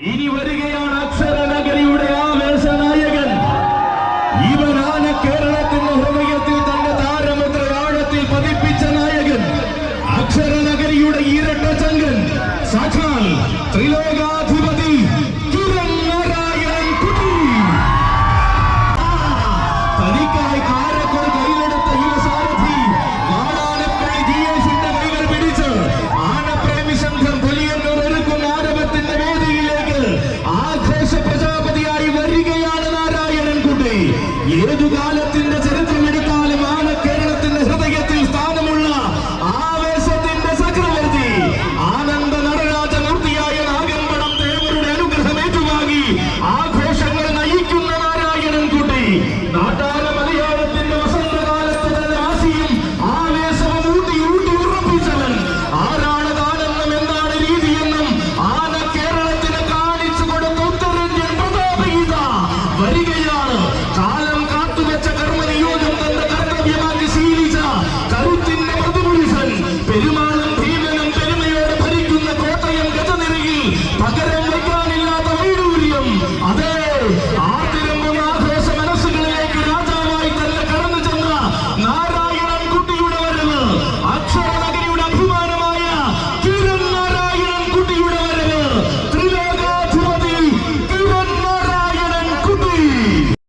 இனி வருகையான அக்ஷர കാലത്തിന്റെ പകരം